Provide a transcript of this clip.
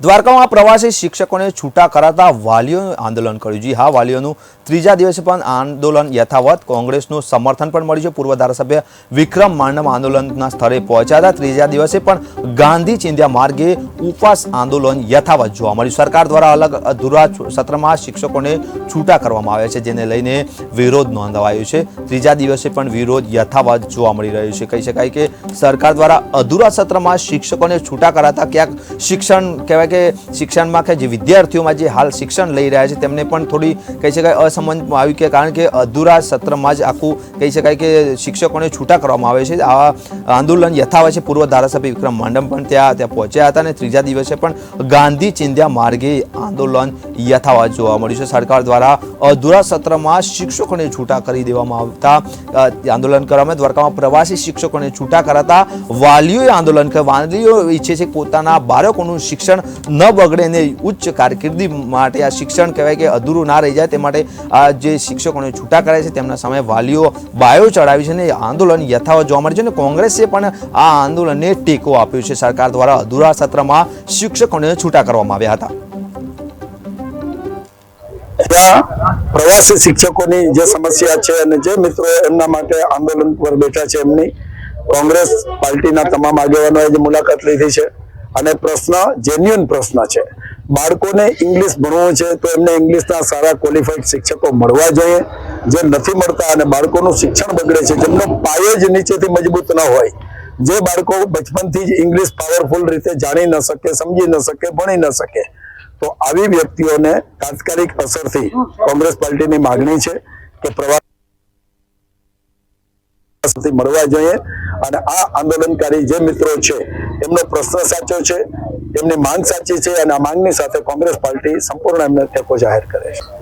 દ્વારકામાં પ્રવાસી શિક્ષકોને છૂટા કરાતા વાલીઓનું આંદોલન કર્યું. જી હા, વાલીઓનું ત્રીજા દિવસે પણ આંદોલન યથાવત. કોંગ્રેસનું સમર્થન પણ મળ્યું છે. પૂર્વ ધારાસભ્ય વિક્રમ માંડમ આંદોલનના સ્થળે પહોંચ્યા હતા. ત્રીજા દિવસે પણ ગાંધી ચિંધ્યા માર્ગે ઉપવાસ આંદોલન યથાવત જોવા મળ્યું. સરકાર દ્વારા અલગ અધૂરા સત્રમાં શિક્ષકોને છૂટા કરવામાં આવ્યા છે, જેને લઈને વિરોધ નોંધાવાયો છે. ત્રીજા દિવસે પણ વિરોધ યથાવત જોવા મળી રહ્યો છે. કહી શકાય કે સરકાર દ્વારા અધૂરા સત્રમાં શિક્ષકોને છૂટા કરાતા ક્યાંક શિક્ષણ, કહેવાય કે શિક્ષણમાં કે જે વિદ્યાર્થીઓમાં જે હાલ શિક્ષણ લઈ રહ્યા છે, તેમને પણ થોડી, કહી શકાય અસમંજમાં આવી કે કારણ કે અધૂરા સત્રમાં જ આખું, કહી શકાય કે શિક્ષકોને છૂટા કરવામાં આવે છે. આ આંદોલન યથાવત છે. પૂર્વ ધારાસભ્ય વિક્રમ માંડમ પણ ત્યાં ત્યાં પહોંચ્યા હતા અને ત્રીજા દિવસે પણ ગાંધી ચિંધ્યા માર્ગે આંદોલન યથાવત જોવા મળ્યું છે. સરકાર દ્વારા અધૂરા સત્રમાં શિક્ષકોને છૂટા કરી દેવામાં આવતા આંદોલન કરવામાં દ્વારકામાં પ્રવાસી શિક્ષકોને છૂટા કરાતા વાલીઓએ આંદોલન કર્યું. વાલીઓ ઈચ્છે છે પોતાના બાળકોનું શિક્ષણ ન બગડે અને ઉચ્ચ કારકિર્દી માટે આ શિક્ષણ કહેવાય કે અધૂરું ના રહી જાય તે માટે આ જે શિક્ષકોને છૂટા કરાય છે તેમના સામે વાલીઓ બાયો ચડાવી છે અને આંદોલન યથાવત જોવા મળે છે અને કોંગ્રેસે પણ આ આંદોલનને ટેકો આપ્યો છે. સરકાર દ્વારા અધૂરા સત્રમાં શિક્ષકોને છૂટા કરવામાં આવ્યા હતા. પ્રવાસી શિક્ષકોની જે સમસ્યા છે અને જે મિત્રો એમના માટે આંદોલન પર બેઠા છે એમની, કોંગ્રેસ પાર્ટીના તમામ આગેવાનોએ જે મુલાકાત લીધી છે. અને પ્રશ્ન જેન્યુઅન પ્રશ્ન છે. બાળકોને ઇંગ્લિશ ભણવું છે તો એમને ઇંગ્લિશના સારા ક્વોલિફાઈડ શિક્ષકો મળવા જોઈએ. જે નથી મળતા અને બાળકોનું શિક્ષણ બગડે છે, જેમનો પાયો જ નીચેથી મજબૂત ન હોય જે બાળકો બચપનથી જ ઇંગ્લિશ પાવરફુલ રીતે જાણી ન શકે, સમજી ન શકે, ભણી ન શકે, તો આવી વ્યક્તિઓને તાત્કાલિક અસરથી કોંગ્રેસ પાર્ટીની માગણી છે કે પ્રવાસથી મળવા જોઈએ અને આ આંદોલનકારી જે મિત્રો છે, એમનો પ્રશ્ન સાચો છે, એમની માંગ સાચી છે અને આ માંગની સાથે કોંગ્રેસ પાર્ટી સંપૂર્ણ એમને ટેકો જાહેર કરે છે.